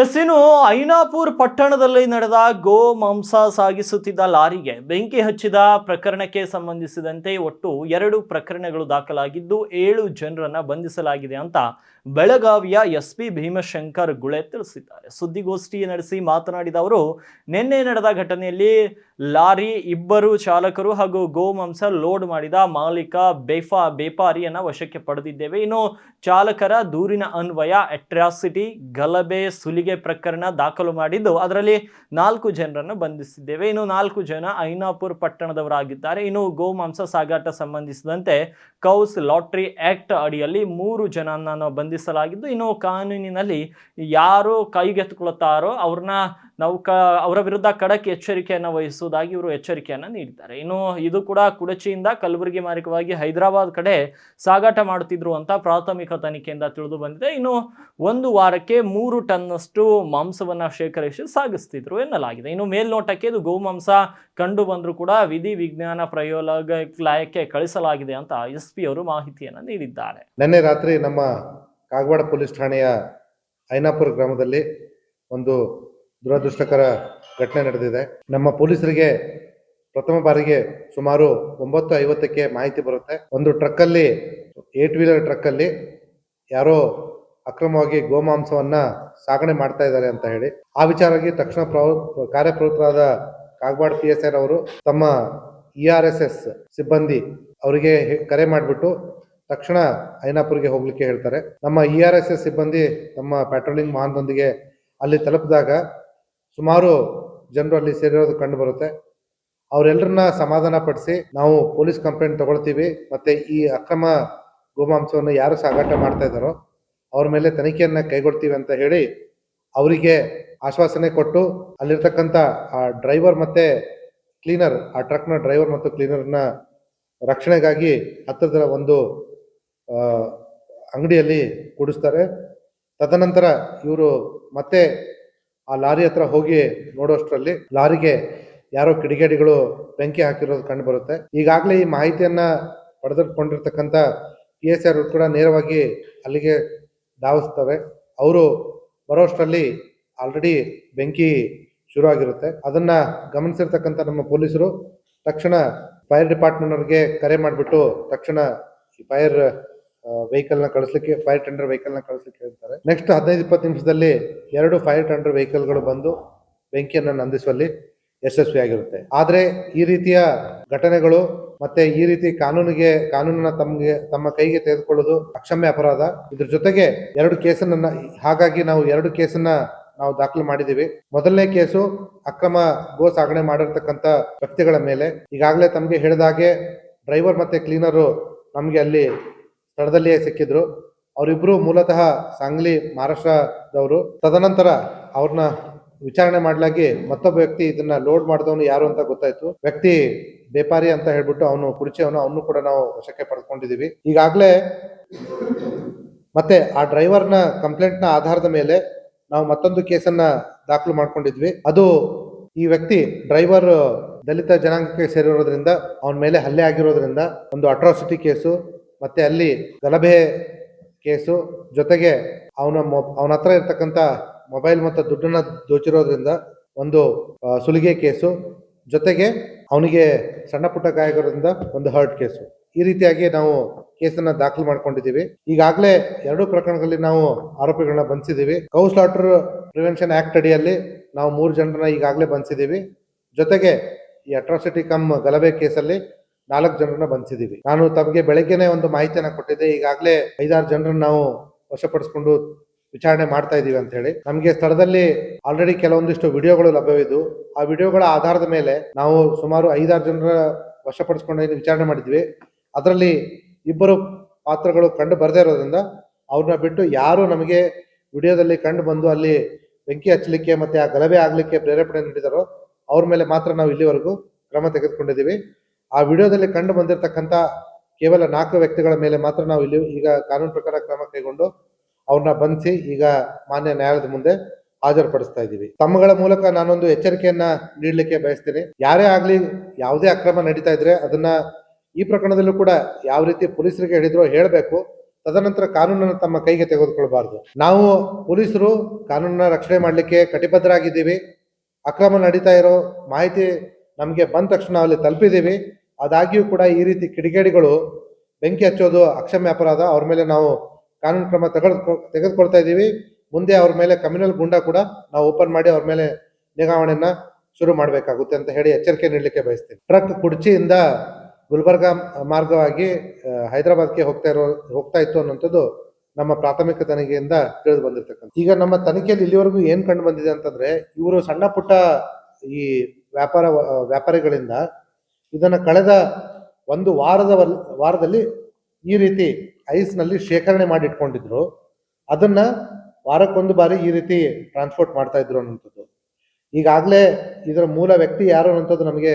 S Ainapur ಪಟ್ಟಣದಲ್ಲಿ ನಡೆದ ಗೋ ಮಾಂಸ ಸಾಗಿಸುತ್ತಿದ್ದ ಲಾರಿಗೆ ಬೆಂಕಿ ಹಚ್ಚಿದ ಪ್ರಕರಣಕ್ಕೆ ಸಂಬಂಧಿಸಿದಂತೆ ಒಟ್ಟು ಎರಡು ಪ್ರಕರಣಗಳು ದಾಖಲಾಗಿದ್ದು, ಏಳು ಜನರನ್ನು ಬಂಧಿಸಲಾಗಿದೆ ಅಂತ ಬೆಳಗಾವಿಯ ಎಸ್ ಪಿ ಭೀಮಶಂಕರ್ ಗುಳೆ ತಿಳಿಸಿದ್ದಾರೆ. ಸುದ್ದಿಗೋಷ್ಠಿ ನಡೆಸಿ ಮಾತನಾಡಿದ ಅವರು, ನಿನ್ನೆ ನಡೆದ ಘಟನೆಯಲ್ಲಿ ಲಾರಿ ಇಬ್ಬರು ಚಾಲಕರು ಹಾಗೂ ಗೋ ಮಾಂಸ ಲೋಡ್ ಮಾಡಿದ ಮಾಲೀಕ ಬೇಫಾ ಬೇಪಾರಿಯನ್ನು ವಶಕ್ಕೆ ಪಡೆದಿದ್ದೇವೆ. ಇನ್ನು ಚಾಲಕರ ದೂರಿನ ಅನ್ವಯ, ಅಟ್ರಾಸಿಟಿ, ಗಲಭೆ, ಸುಲಿಗೆ ಪ್ರಕರಣ ದಾಖಲು ಮಾಡಿದ್ದು, ಅದರಲ್ಲಿ ನಾಲ್ಕು ಜನರನ್ನು ಬಂಧಿಸಿದ್ದೇವೆ. ಇನ್ನು ನಾಲ್ಕು ಜನ ಐನಾಪುರ್ ಪಟ್ಟಣದವರಾಗಿದ್ದಾರೆ. ಇನ್ನು ಗೋಮಾಂಸ ಸಾಗಾಟ ಸಂಬಂಧಿಸಿದಂತೆ ಕೌಸ್ ಲಾಟ್ರಿ ಆಕ್ಟ್ ಅಡಿಯಲ್ಲಿ ಮೂರು ಜನನನ್ನು ಬಂಧಿಸಲಾಗಿದ್ದು, ಇನ್ನು ಕಾನೂನಿನಲ್ಲಿ ಯಾರು ಕೈಗೆತ್ತಿಕೊಳ್ಳುತ್ತಾರೋ ಅವ್ರನ್ನ ನಾವು ಕ, ಅವರ ವಿರುದ್ಧ ಖಡಕ್ ಎಚ್ಚರಿಕೆಯನ್ನು ವಹಿಸುವುದಾಗಿ ಇವರು ಎಚ್ಚರಿಕೆಯನ್ನು ನೀಡಿದ್ದಾರೆ. ಇನ್ನು ಇದು ಕೂಡ ಕುಡಚಿಯಿಂದ ಕಲಬುರಗಿ ಮಾರ್ಗವಾಗಿ ಹೈದರಾಬಾದ್ ಕಡೆ ಸಾಗಾಟ ಮಾಡುತ್ತಿದ್ರು ಅಂತ ಪ್ರಾಥಮಿಕ ತನಿಖೆಯಿಂದ ತಿಳಿದು ಬಂದಿದೆ. ಇನ್ನು ಒಂದು ವಾರಕ್ಕೆ ಮೂರು ಟನ್ನಷ್ಟು ಮಾಂಸವನ್ನ ಶೇಖರಿಸಿ ಸಾಗಿಸ್ತಿದ್ರು ಎನ್ನಲಾಗಿದೆ. ಇನ್ನು ಮೇಲ್ನೋಟಕ್ಕೆ ಇದು ಗೋಮಾಂಸ ಕಂಡು ಬಂದರೂ ಕೂಡ ವಿಧಿ ವಿಜ್ಞಾನ ಪ್ರಯೋಗಾಲಯಕ್ಕೆ ಕಳಿಸಲಾಗಿದೆ ಅಂತ ಎಸ್ ಪಿ ಅವರು ಮಾಹಿತಿಯನ್ನು ನೀಡಿದ್ದಾರೆ. ನಿನ್ನೆ ರಾತ್ರಿ ನಮ್ಮ ಕಾಗವಾಡ ಪೊಲೀಸ್ ಠಾಣೆಯ ಐನಾಪುರ ಗ್ರಾಮದಲ್ಲಿ ಒಂದು ದುರದೃಷ್ಟಕರ ಘಟನೆ ನಡೆದಿದೆ. ನಮ್ಮ ಪೊಲೀಸರಿಗೆ ಪ್ರಥಮ ಬಾರಿಗೆ ಸುಮಾರು ಒಂಬತ್ತು ಐವತ್ತಕ್ಕೆ ಮಾಹಿತಿ ಬರುತ್ತೆ. ಒಂದು ಟ್ರಕ್ಕಲ್ಲಿ ಏಟ್ ವೀಲರ್ ಟ್ರಕ್ಕಲ್ಲಿ ಯಾರೋ ಅಕ್ರಮವಾಗಿ ಗೋಮಾಂಸವನ್ನ ಸಾಗಣೆ ಮಾಡ್ತಾ ಇದ್ದಾರೆ ಅಂತ ಹೇಳಿ. ಆ ವಿಚಾರವಾಗಿ ತಕ್ಷಣ ಪ್ರವ, ಕಾರ್ಯಪ್ರವೃತ್ತರಾದ ಕಾಗವಾಡ ಪಿ ಎಸ್ ಆರ್ ಅವರು ತಮ್ಮ ಇ ಆರ್ ಎಸ್ ಎಸ್ ಸಿಬ್ಬಂದಿ ಅವರಿಗೆ ಕರೆ ಮಾಡಿಬಿಟ್ಟು ತಕ್ಷಣ ಐನಾಪುರ್ಗೆ ಹೋಗ್ಲಿಕ್ಕೆ ಹೇಳ್ತಾರೆ. ನಮ್ಮ ಇ ಆರ್ ಎಸ್ ಎಸ್ ಸಿಬ್ಬಂದಿ ತಮ್ಮ ಪ್ಯಾಟ್ರೋಲಿಂಗ್ ವಾಹನದೊಂದಿಗೆ ಅಲ್ಲಿ ತಲುಪಿದಾಗ ಸುಮಾರು ಜನರು ಅಲ್ಲಿ ಸೇರಿರೋದು ಕಂಡು ಬರುತ್ತೆ. ಅವರೆಲ್ಲರನ್ನ ಸಮಾಧಾನ ಪಡಿಸಿ ನಾವು ಪೊಲೀಸ್ ಕಂಪ್ಲೇಂಟ್ ತಗೊಳ್ತೀವಿ, ಮತ್ತೆ ಈ ಅಕ್ರಮ ಗೋಮಾಂಸವನ್ನು ಯಾರು ಸಾಗಾಟ ಮಾಡ್ತಾ ಇದ್ದಾರೋ ಅವ್ರ ಮೇಲೆ ತನಿಖೆಯನ್ನ ಕೈಗೊಳ್ತೀವಿ ಅಂತ ಹೇಳಿ ಅವರಿಗೆ ಆಶ್ವಾಸನೆ ಕೊಟ್ಟು ಅಲ್ಲಿರ್ತಕ್ಕಂಥ ಆ ಡ್ರೈವರ್ ಮತ್ತೆ ಕ್ಲೀನರ್, ಆ ಟ್ರಕ್ನ ಡ್ರೈವರ್ ಮತ್ತು ಕ್ಲೀನರ್ನ ರಕ್ಷಣೆಗಾಗಿ ಹತ್ತಿರದ ಒಂದು ಅಂಗಡಿಯಲ್ಲಿ ಕೂಡಿಸ್ತಾರೆ. ತದನಂತರ ಇವರು ಮತ್ತೆ ಆ ಲಾರಿ ಹತ್ರ ಹೋಗಿ ನೋಡೋಷ್ಟರಲ್ಲಿ ಲಾರಿಗೆ ಯಾರೋ ಕಿಡಿಗೇಡಿಗಳು ಬೆಂಕಿ ಹಾಕಿರೋದು ಕಂಡು ಬರುತ್ತೆ. ಈಗಾಗಲೇ ಈ ಮಾಹಿತಿಯನ್ನ ಪಡೆದುಕೊಂಡಿರ್ತಕ್ಕಂಥ ಪಿ ಎಸ್ ಆರ್ ಕೂಡ ನೇರವಾಗಿ ಅಲ್ಲಿಗೆ ಧಾವಿಸ್ತವೆ. ಅವರು ಬರೋಷ್ಟರಲ್ಲಿ ಆಲ್ರೆಡಿ ಬೆಂಕಿ ಶುರು ಆಗಿರುತ್ತೆ ಅದನ್ನ ಗಮನಿಸಿರ್ತಕ್ಕಂಥ ನಮ್ಮ ಪೊಲೀಸರು ತಕ್ಷಣ ಫೈರ್ ಡಿಪಾರ್ಟ್ಮೆಂಟ್ ಅವ್ರಿಗೆ ಕರೆ ಮಾಡಿಬಿಟ್ಟು ತಕ್ಷಣ ಫೈರ್ ವೆಹಿಕಲ್ನ ಕಳಿಸ್ಲಿಕ್ಕೆ ಫೈರ್ ಟೆಂಡರ್ ವೆಹಿಕಲ್ನ ಕಳಿಸ್ಲಿಕ್ಕೆ ಹೇಳ್ತಾರೆ. ನೆಕ್ಸ್ಟ್ ಹದಿನೈದು, ಇಪ್ಪತ್ತು ನಿಮಿಷದಲ್ಲಿ ಎರಡು ಫೈರ್ ಟೆಂಡರ್ ವೆಹಿಕಲ್ಗಳು ಬಂದು ಬೆಂಕಿಯನ್ನು ನಂದಿಸುವಲ್ಲಿ ಯಶಸ್ವಿಯಾಗಿರುತ್ತೆ ಆದ್ರೆ ಈ ರೀತಿಯ ಘಟನೆಗಳು ಮತ್ತೆ ಈ ರೀತಿ ಕಾನೂನಿಗೆ, ಕಾನೂನನ್ನ ತಮಗೆ, ತಮ್ಮ ಕೈಗೆ ತೆಗೆದುಕೊಳ್ಳೋದು ಅಕ್ಷಮ್ಯ ಅಪರಾಧ. ಇದ್ರ ಜೊತೆಗೆ ಎರಡು ಕೇಸನ್ನ, ಹಾಗಾಗಿ ನಾವು ಎರಡು ಕೇಸನ್ನ ನಾವು ದಾಖಲು ಮಾಡಿದ್ದೀವಿ. ಮೊದಲನೇ ಕೇಸು ಅಕ್ರಮ ಗೋ ಸಾಗಣೆ ಮಾಡಿರ್ತಕ್ಕಂಥ ವ್ಯಕ್ತಿಗಳ ಮೇಲೆ. ಈಗಾಗಲೇ ತಮಗೆ ಹೇಳಿದಾಗೆ ಡ್ರೈವರ್ ಮತ್ತೆ ಕ್ಲೀನರು ನಮಗೆ ಅಲ್ಲಿ ಸ್ಥಳದಲ್ಲಿಯೇ ಸಿಕ್ಕಿದ್ರು. ಅವರಿಬ್ಬರು ಮೂಲತಃ ಸಾಂಗ್ಲಿ ಮಹಾರಾಷ್ಟ್ರದವರು. ತದನಂತರ ಅವ್ರನ್ನ ವಿಚಾರಣೆ ಮಾಡಲಾಗಿ ಮತ್ತೊಬ್ಬ ವ್ಯಕ್ತಿ ಇದನ್ನ ಲೋಡ್ ಮಾಡಿದವನು ಯಾರು ಅಂತ ಗೊತ್ತಾಯ್ತು. ವ್ಯಕ್ತಿ ಬೇಪಾರಿ ಅಂತ ಹೇಳ್ಬಿಟ್ಟು ಅವನು ಕುಡಿಚಿಯವನು ಅವನು ಕೂಡ ನಾವು ವಶಕ್ಕೆ ಪಡೆದುಕೊಂಡಿದೀವಿ ಈಗಾಗಲೇ ಮತ್ತೆ ಆ ಡ್ರೈವರ್ನ ಕಂಪ್ಲೇಂಟ್ನ ಆಧಾರದ ಮೇಲೆ ನಾವು ಮತ್ತೊಂದು ಕೇಸನ್ನ ದಾಖಲು ಮಾಡ್ಕೊಂಡಿದ್ವಿ. ಅದು ಈ ವ್ಯಕ್ತಿ ಡ್ರೈವರ್ ದಲಿತ ಜನಾಂಗಕ್ಕೆ ಸೇರಿರೋದ್ರಿಂದ, ಅವನ ಮೇಲೆ ಹಲ್ಲೆ ಆಗಿರೋದ್ರಿಂದ ಒಂದು ಅಟ್ರಾಸಿಟಿ ಕೇಸು ಮತ್ತೆ ಅಲ್ಲಿ ಗಲಭೆ ಕೇಸು ಜೊತೆಗೆ ಅವನ ಅವನ ಹತ್ರ ಇರ್ತಕ್ಕಂಥ ಮೊಬೈಲ್ ಮತ್ತು ದುಡ್ಡನ್ನ ದೋಚಿರೋದ್ರಿಂದ ಒಂದು ಸುಲಿಗೆ ಕೇಸು ಜೊತೆಗೆ ಅವನಿಗೆ ಸಣ್ಣ ಪುಟ್ಟ ಗಾಯಗಳಿಂದ ಒಂದು ಹರ್ಟ್ ಕೇಸು. ಈ ರೀತಿಯಾಗಿ ನಾವು ಕೇಸನ್ನ ದಾಖಲು ಮಾಡ್ಕೊಂಡಿದ್ದೀವಿ. ಈಗಾಗಲೇ ಎರಡು ಪ್ರಕರಣಗಳಲ್ಲಿ ನಾವು ಆರೋಪಿಗಳನ್ನ ಬಂಧಿಸಿದ್ದೀವಿ. ಕೌಸ್ಲಾಟರ್ ಪ್ರಿವೆನ್ಷನ್ ಆಕ್ಟ್ ಅಡಿಯಲ್ಲಿ ನಾವು ಮೂರು ಜನರನ್ನ ಈಗಾಗಲೇ ಬಂಧಿಸಿದ್ದೀವಿ. ಜೊತೆಗೆ ಈ ಅಟ್ರಾಸಿಟಿ ಕಮ್ ಗಲಭೆ ಕೇಸಲ್ಲಿ ನಾಲ್ಕು ಜನರನ್ನ ಬಂಧಿಸಿದ್ದೀವಿ ನಾನು ತಮಗೆ ಬೆಳಗ್ಗೆನೆ ಒಂದು ಮಾಹಿತಿಯನ್ನ ಕೊಟ್ಟಿದ್ದೆ. ಈಗಾಗಲೇ ಐದಾರು ಜನರನ್ನ ನಾವು ವಶಪಡಿಸ್ಕೊಂಡು ವಿಚಾರಣೆ ಮಾಡ್ತಾ ಇದೀವಿ ಅಂತ ಹೇಳಿ. ನಮಗೆ ಸ್ಥಳದಲ್ಲಿ ಆಲ್ರೆಡಿ ಕೆಲವೊಂದಿಷ್ಟು ವಿಡಿಯೋಗಳು ಲಭ್ಯವಿದ್ದು, ಆ ವಿಡಿಯೋಗಳ ಆಧಾರದ ಮೇಲೆ ನಾವು ಸುಮಾರು ಐದಾರು ಜನರ ವಶಪಡಿಸ್ಕೊಂಡು ವಿಚಾರಣೆ ಮಾಡಿದ್ವಿ. ಅದರಲ್ಲಿ ಇಬ್ಬರು ಪಾತ್ರಗಳು ಕಂಡು ಬರದೇ ಇರೋದ್ರಿಂದ ಅವ್ರನ್ನ ಬಿಟ್ಟು ಯಾರು ನಮಗೆ ವಿಡಿಯೋದಲ್ಲಿ ಕಂಡು ಬಂದು ಅಲ್ಲಿ ಬೆಂಕಿ ಹಚ್ಚಲಿಕ್ಕೆ ಮತ್ತೆ ಆ ಗಲಭೆ ಆಗ್ಲಿಕ್ಕೆ ಪ್ರೇರೇಪಣೆ ನೀಡಿದಾರೋ ಅವ್ರ ಮೇಲೆ ಮಾತ್ರ ನಾವು ಇಲ್ಲಿವರೆಗೂ ಕ್ರಮ ತೆಗೆದುಕೊಂಡಿದ್ದೀವಿ. ಆ ವಿಡಿಯೋದಲ್ಲಿ ಕಂಡು ಬಂದಿರತಕ್ಕಂತ ಕೇವಲ ನಾಲ್ಕು ವ್ಯಕ್ತಿಗಳ ಮೇಲೆ ಮಾತ್ರ ನಾವು ಇಲ್ಲಿ ಈಗ ಕಾನೂನು ಪ್ರಕಾರ ಕ್ರಮ ಕೈಗೊಂಡು ಅವ್ರನ್ನ ಬಂಧಿಸಿ ಈಗ ಮಾನ್ಯ ನ್ಯಾಯಾಲಯದ ಮುಂದೆ ಹಾಜರುಪಡಿಸ್ತಾ ಇದ್ದೀವಿ. ತಮ್ಮಗಳ ಮೂಲಕ ನಾನೊಂದು ಎಚ್ಚರಿಕೆಯನ್ನ ನೀಡಲಿಕ್ಕೆ ಬಯಸ್ತೀನಿ. ಯಾರೇ ಆಗ್ಲಿ ಯಾವುದೇ ಅಕ್ರಮ ನಡೀತಾ ಇದ್ರೆ ಅದನ್ನ ಈ ಪ್ರಕರಣದಲ್ಲೂ ಕೂಡ ಯಾವ ರೀತಿ ಪೊಲೀಸರಿಗೆ ಹೇಳಿದ್ರು ಹೇಳಬೇಕು. ತದನಂತರ ಕಾನೂನನ್ನು ತಮ್ಮ ಕೈಗೆ ತೆಗೆದುಕೊಳ್ಬಾರ್ದು ನಾವು ಪೊಲೀಸರು ಕಾನೂನನ್ನ ರಕ್ಷಣೆ ಮಾಡಲಿಕ್ಕೆ ಕಟಿಬದ್ಧರಾಗಿದ್ದೀವಿ. ಅಕ್ರಮ ನಡೀತಾ ಇರೋ ಮಾಹಿತಿ ನಮಗೆ ಬಂದ ತಕ್ಷಣ ಅಲ್ಲಿ ತಲುಪಿದ್ದೀವಿ. ಆದಾಗ್ಯೂ ಕೂಡ ಈ ರೀತಿ ಕಿಡಿಗೇಡಿಗಳು ಬೆಂಕಿ ಹಚ್ಚೋದು ಅಕ್ಷಮ್ಯ ಅಪರಾಧ. ಅವ್ರ ಮೇಲೆ ನಾವು ಕಾನೂನು ಕ್ರಮ ತೆಗೆದು ತೆಗೆದುಕೊಳ್ತಾ ಇದ್ದೀವಿ. ಮುಂದೆ ಅವ್ರ ಮೇಲೆ ಕಮ್ಯುನಲ್ ಗುಂಡ ಕೂಡ ನಾವು ಓಪನ್ ಮಾಡಿ ಅವ್ರ ಮೇಲೆ ನಿಗಾವಣೆಯನ್ನ ಶುರು ಮಾಡಬೇಕಾಗುತ್ತೆ ಅಂತ ಹೇಳಿ ಎಚ್ಚರಿಕೆ ನೀಡಲಿಕ್ಕೆ ಬಯಸ್ತೀನಿ. ಟ್ರಕ್ ಕುಡ್ಚಿಯಿಂದ ಗುಲ್ಬರ್ಗಾ ಮಾರ್ಗವಾಗಿ ಹೈದರಾಬಾದ್ಗೆ ಹೋಗ್ತಾ ಇರೋ, ಹೋಗ್ತಾ ಇತ್ತು ಅನ್ನೋಂಥದ್ದು ನಮ್ಮ ಪ್ರಾಥಮಿಕ ತನಿಖೆಯಿಂದ ತಿಳಿದು ಬಂದಿರ್ತಕ್ಕಂಥ ಈಗ ನಮ್ಮ ತನಿಖೆಯಲ್ಲಿ ಇಲ್ಲಿವರೆಗೂ ಏನ್ ಕಂಡು ಬಂದಿದೆ ಅಂತಂದ್ರೆ, ಇವರು ಸಣ್ಣ ಪುಟ್ಟ ಈ ವ್ಯಾಪಾರ, ವ್ಯಾಪಾರಿಗಳಿಂದ ಇದನ್ನ ಕಳೆದ ಒಂದು ವಾರದ ವಾರದಲ್ಲಿ ಈ ರೀತಿ ಐಸ್ನಲ್ಲಿ ಶೇಖರಣೆ ಮಾಡಿ ಇಟ್ಕೊಂಡಿದ್ರು ಅದನ್ನ ವಾರಕ್ಕೊಂದು ಬಾರಿ ಈ ರೀತಿ ಟ್ರಾನ್ಸ್ಪೋರ್ಟ್ ಮಾಡ್ತಾ ಇದ್ರು ಅನ್ನೋಂಥದ್ದು ಈಗಾಗಲೇ ಇದರ ಮೂಲ ವ್ಯಕ್ತಿ ಯಾರು ಅನ್ನೋಂಥದ್ದು ನಮಗೆ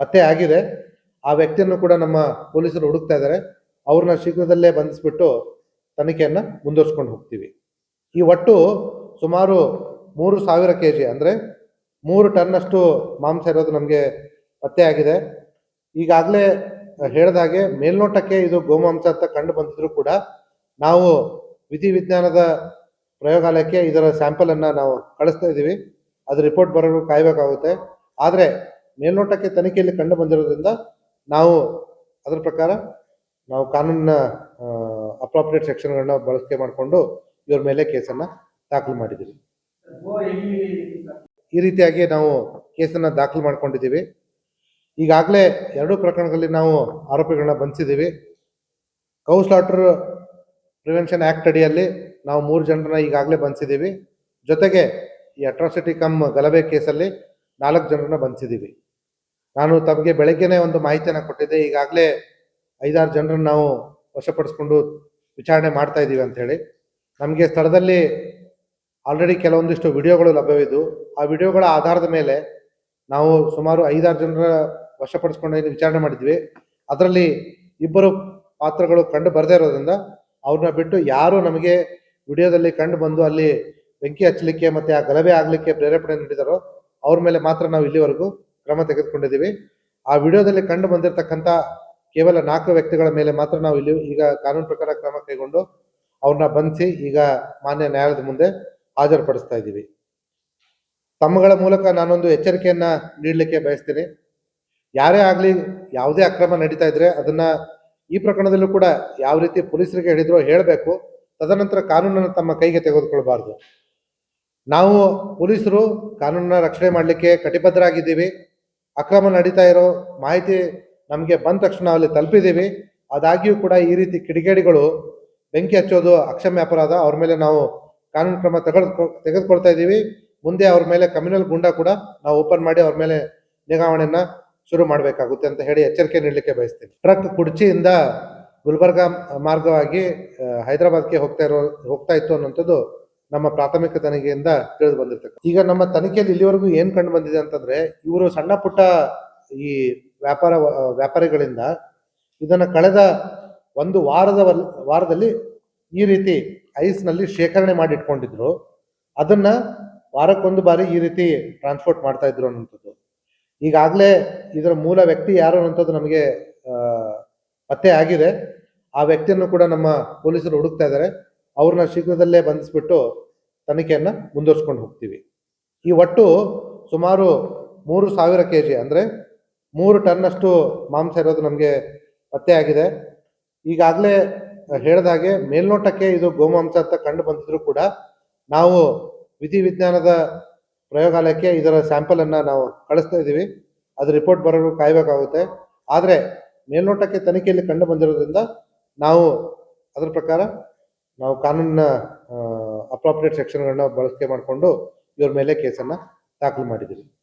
ಪತ್ತೆ ಆಗಿದೆ. ಆ ವ್ಯಕ್ತಿಯನ್ನು ಕೂಡ ನಮ್ಮ ಪೊಲೀಸರು ಹುಡುಕ್ತಾ ಇದ್ದಾರೆ. ಅವ್ರನ್ನ ಶೀಘ್ರದಲ್ಲೇ ಬಂಧಿಸ್ಬಿಟ್ಟು ತನಿಖೆಯನ್ನು ಮುಂದುವರ್ಸ್ಕೊಂಡು ಹೋಗ್ತೀವಿ. ಈ ಒಟ್ಟು ಸುಮಾರು ಮೂರು ಸಾವಿರ ಕೆ ಜಿ ಅಂದರೆ ಮೂರು ಟನ್ನಷ್ಟು ಮಾಂಸ ಇರೋದು ನಮಗೆ ಪತ್ತೆ ಆಗಿದೆ. ಈಗಾಗಲೇ ಹೇಳಿದ ಹಾಗೆ ಮೇಲ್ನೋಟಕ್ಕೆ ಇದು ಗೋಮಾಂಸ ಅಂತ ಕಂಡು ಬಂದಿದ್ರು ಕೂಡ ನಾವು ವಿಧಿವಿಜ್ಞಾನದ ಪ್ರಯೋಗಾಲಯಕ್ಕೆ ಇದರ ಸ್ಯಾಂಪಲ್ ಅನ್ನ ನಾವು ಕಳಿಸ್ತಾ ಇದ್ದೀವಿ ಅದು ರಿಪೋರ್ಟ್ ಬರೋದು ಕಾಯಬೇಕಾಗುತ್ತೆ. ಆದರೆ ಮೇಲ್ನೋಟಕ್ಕೆ ತನಿಖೆಯಲ್ಲಿ ಕಂಡು ಬಂದಿರೋದ್ರಿಂದ ನಾವು ಅದರ ಪ್ರಕಾರ ನಾವು ಕಾನೂನಿನ ಅಪ್ರಾಪ್ರಿಯೇಟ್ ಸೆಕ್ಷನ್ಗಳನ್ನ ಬಳಕೆ ಮಾಡಿಕೊಂಡು ಇವ್ರ ಮೇಲೆ ಕೇಸನ್ನ ದಾಖಲು ಮಾಡಿದ್ದೀವಿ. ಈ ರೀತಿಯಾಗಿ ನಾವು ಕೇಸನ್ನ ದಾಖಲು ಮಾಡ್ಕೊಂಡಿದ್ದೀವಿ. ಈಗಾಗಲೇ ಎರಡೂ ಪ್ರಕರಣದಲ್ಲಿ ನಾವು ಆರೋಪಿಗಳನ್ನ ಬಂಧಿಸಿದ್ದೀವಿ. ಕೌ ಪ್ರಿವೆನ್ಷನ್ ಆ್ಯಕ್ಟ್ ಅಡಿಯಲ್ಲಿ ನಾವು ಮೂರು ಜನರನ್ನ ಈಗಾಗಲೇ ಬಂಧಿಸಿದ್ದೀವಿ. ಜೊತೆಗೆ ಈ ಅಟ್ರಾಸಿಟಿ ಕಮ್ ಗಲಭೆ ಕೇಸಲ್ಲಿ ನಾಲ್ಕು ಜನರನ್ನ ಬಂಧಿಸಿದ್ದೀವಿ. ನಾನು ತಮಗೆ ಬೆಳಗ್ಗೆನೇ ಒಂದು ಮಾಹಿತಿಯನ್ನು ಕೊಟ್ಟಿದ್ದೆ. ಈಗಾಗಲೇ ಐದಾರು ಜನರನ್ನ ನಾವು ವಶಪಡಿಸ್ಕೊಂಡು ವಿಚಾರಣೆ ಮಾಡ್ತಾ ಇದ್ದೀವಿ ಅಂಥೇಳಿ ನಮಗೆ ಸ್ಥಳದಲ್ಲಿ ಆಲ್ರೆಡಿ ಕೆಲವೊಂದಿಷ್ಟು ವಿಡಿಯೋಗಳು ಲಭ್ಯವಿದ್ದು, ಆ ವಿಡಿಯೋಗಳ ಆಧಾರದ ಮೇಲೆ ನಾವು ಸುಮಾರು ಐದಾರು ಜನರ ವಶಪಡಿಸ್ಕೊಂಡು ಏನು ವಿಚಾರಣೆ ಮಾಡಿದ್ವಿ. ಅದರಲ್ಲಿ ಇಬ್ಬರು ಪಾತ್ರಗಳು ಕಂಡು ಬರದೇ ಇರೋದ್ರಿಂದ ಅವ್ರನ್ನ ಬಿಟ್ಟು ಯಾರು ನಮಗೆ ವಿಡಿಯೋದಲ್ಲಿ ಕಂಡು ಬಂದು ಅಲ್ಲಿ ಬೆಂಕಿ ಹಚ್ಚಲಿಕ್ಕೆ ಮತ್ತೆ ಆ ಗಲಭೆ ಆಗಲಿಕ್ಕೆ ಪ್ರೇರೇಪಣೆ ನೀಡಿದಾರೋ ಅವ್ರ ಮೇಲೆ ಮಾತ್ರ ನಾವು ಇಲ್ಲಿವರೆಗೂ ಕ್ರಮ ತೆಗೆದುಕೊಂಡಿದ್ದೀವಿ. ಆ ವಿಡಿಯೋದಲ್ಲಿ ಕಂಡು ಬಂದಿರತಕ್ಕಂಥ ಕೇವಲ ನಾಲ್ಕು ವ್ಯಕ್ತಿಗಳ ಮೇಲೆ ಮಾತ್ರ ನಾವು ಇಲ್ಲಿ ಈಗ ಕಾನೂನು ಪ್ರಕಾರ ಕ್ರಮ ಕೈಗೊಂಡು ಅವ್ರನ್ನ ಬಂಧಿಸಿ ಈಗ ಮಾನ್ಯ ನ್ಯಾಯಾಲಯದ ಮುಂದೆ ಹಾಜರುಪಡಿಸ್ತಾ ಇದ್ದೀವಿ. ತಮ್ಮಗಳ ಮೂಲಕ ನಾನೊಂದು ಎಚ್ಚರಿಕೆಯನ್ನ ನೀಡಲಿಕ್ಕೆ ಬಯಸ್ತೀನಿ. ಯಾರೇ ಆಗಲಿ ಯಾವುದೇ ಅಕ್ರಮ ನಡೀತಾ ಇದ್ರೆ ಅದನ್ನ ಈ ಪ್ರಕರಣದಲ್ಲೂ ಕೂಡ ಯಾವ ರೀತಿ ಪೊಲೀಸರಿಗೆ ಹೇಳಿದ್ರೋ ಹೇಳಬೇಕು. ತದನಂತರ ಕಾನೂನನ್ನು ತಮ್ಮ ಕೈಗೆ ತೆಗೆದುಕೊಳ್ಬಾರ್ದು ನಾವು ಪೊಲೀಸರು ಕಾನೂನನ್ನ ರಕ್ಷಣೆ ಮಾಡಲಿಕ್ಕೆ ಕಟಿಬದ್ಧರಾಗಿದ್ದೀವಿ. ಅಕ್ರಮ ನಡೀತಾ ಇರೋ ಮಾಹಿತಿ ನಮಗೆ ಬಂದ ತಕ್ಷಣ ಅಲ್ಲಿ ತಲುಪಿದ್ದೀವಿ. ಆದಾಗ್ಯೂ ಕೂಡ ಈ ರೀತಿ ಕಿಡಿಗೇಡಿಗಳು ಬೆಂಕಿ ಹಚ್ಚೋದು ಅಕ್ಷಮ್ಯ ಅಪರಾಧ. ಅವ್ರ ಮೇಲೆ ನಾವು ಕಾನೂನು ಕ್ರಮ ತೆಗೆದು ತೆಗೆದುಕೊಳ್ತಾ ಇದ್ದೀವಿ. ಮುಂದೆ ಅವ್ರ ಮೇಲೆ ಕಮ್ಯುನಲ್ ಗುಂಡ ಕೂಡ ನಾವು ಓಪನ್ ಮಾಡಿ ಅವ್ರ ಮೇಲೆ ನಿಗಾವಣೆಯನ್ನ ಶುರು ಮಾಡಬೇಕಾಗುತ್ತೆ ಅಂತ ಹೇಳಿ ಎಚ್ಚರಿಕೆ ನೀಡಲಿಕ್ಕೆ ಬಯಸ್ತೀನಿ. ಟ್ರಕ್ ಕುಡ್ಚಿಯಿಂದ ಗುಲ್ಬರ್ಗಾ ಮಾರ್ಗವಾಗಿ ಹೈದರಾಬಾದ್ಗೆ ಹೋಗ್ತಾ ಇರೋ, ಹೋಗ್ತಾ ಇತ್ತು ಅನ್ನೋಂಥದ್ದು ನಮ್ಮ ಪ್ರಾಥಮಿಕ ತನಿಖೆಯಿಂದ ತಿಳಿದು ಬಂದಿರ್ತಕ್ಕ ಈಗ ನಮ್ಮ ತನಿಖೆಯಲ್ಲಿ ಇಲ್ಲಿವರೆಗೂ ಏನು ಕಂಡು ಬಂದಿದೆ ಅಂತಂದ್ರೆ, ಇವರು ಸಣ್ಣ ಪುಟ್ಟ ಈ ವ್ಯಾಪಾರ, ವ್ಯಾಪಾರಿಗಳಿಂದ ಇದನ್ನ ಕಳೆದ ಒಂದು ವಾರದ ವಾರದಲ್ಲಿ ಈ ರೀತಿ ಐಸ್ನಲ್ಲಿ ಶೇಖರಣೆ ಮಾಡಿ ಇಟ್ಕೊಂಡಿದ್ರು ಅದನ್ನ ವಾರಕ್ಕೊಂದು ಬಾರಿ ಈ ರೀತಿ ಟ್ರಾನ್ಸ್ಪೋರ್ಟ್ ಮಾಡ್ತಾ ಇದ್ರು ಅನ್ನೋಂಥದ್ದು ಈಗಾಗಲೇ ಇದರ ಮೂಲ ವ್ಯಕ್ತಿ ಯಾರು ಅನ್ನೋಂಥದ್ದು ನಮಗೆ ಪತ್ತೆ ಆಗಿದೆ. ಆ ವ್ಯಕ್ತಿಯನ್ನು ಕೂಡ ನಮ್ಮ ಪೊಲೀಸರು ಹುಡುಕ್ತಾ ಇದ್ದಾರೆ. ಅವ್ರನ್ನ ಶೀಘ್ರದಲ್ಲೇ ಬಂಧಿಸ್ಬಿಟ್ಟು ತನಿಖೆಯನ್ನು ಮುಂದುವರ್ಸ್ಕೊಂಡು ಹೋಗ್ತೀವಿ. ಈ ಒಟ್ಟು ಸುಮಾರು ಮೂರು ಸಾವಿರ ಕೆ ಜಿ ಅಂದರೆ ಮೂರು ಟನ್ನಷ್ಟು ಮಾಂಸ ಇರೋದು ನಮಗೆ ಪತ್ತೆ ಆಗಿದೆ. ಈಗಾಗಲೇ ಹಾಗೆ ಮೇಲ್ನೋಟಕ್ಕೆ ಇದು ಗೋಮಾಂಸ ಅಂತ ಕಂಡು ಬಂದಿದ್ರು ಕೂಡ ನಾವು ವಿಧಿವಿಜ್ಞಾನದ ಪ್ರಯೋಗಾಲಯಕ್ಕೆ ಇದರ ಸ್ಯಾಂಪಲ್ ಅನ್ನ ನಾವು ಕಳಿಸ್ತಾ ಇದ್ದೀವಿ ಅದು ರಿಪೋರ್ಟ್ ಬರೋದು ಕಾಯಬೇಕಾಗುತ್ತೆ. ಆದರೆ ಮೇಲ್ನೋಟಕ್ಕೆ ತನಿಖೆಯಲ್ಲಿ ಕಂಡು ಬಂದಿರೋದ್ರಿಂದ ನಾವು ಅದರ ಪ್ರಕಾರ ನಾವು ಕಾನೂನಿನ ಅಪ್ರಾಪ್ರಿಯೇಟ್ ಸೆಕ್ಷನ್ಗಳನ್ನ ಬಳಕೆ ಮಾಡಿಕೊಂಡು ಇವ್ರ ಮೇಲೆ ಕೇಸನ್ನ ದಾಖಲು ಮಾಡಿದ್ದೀವಿ.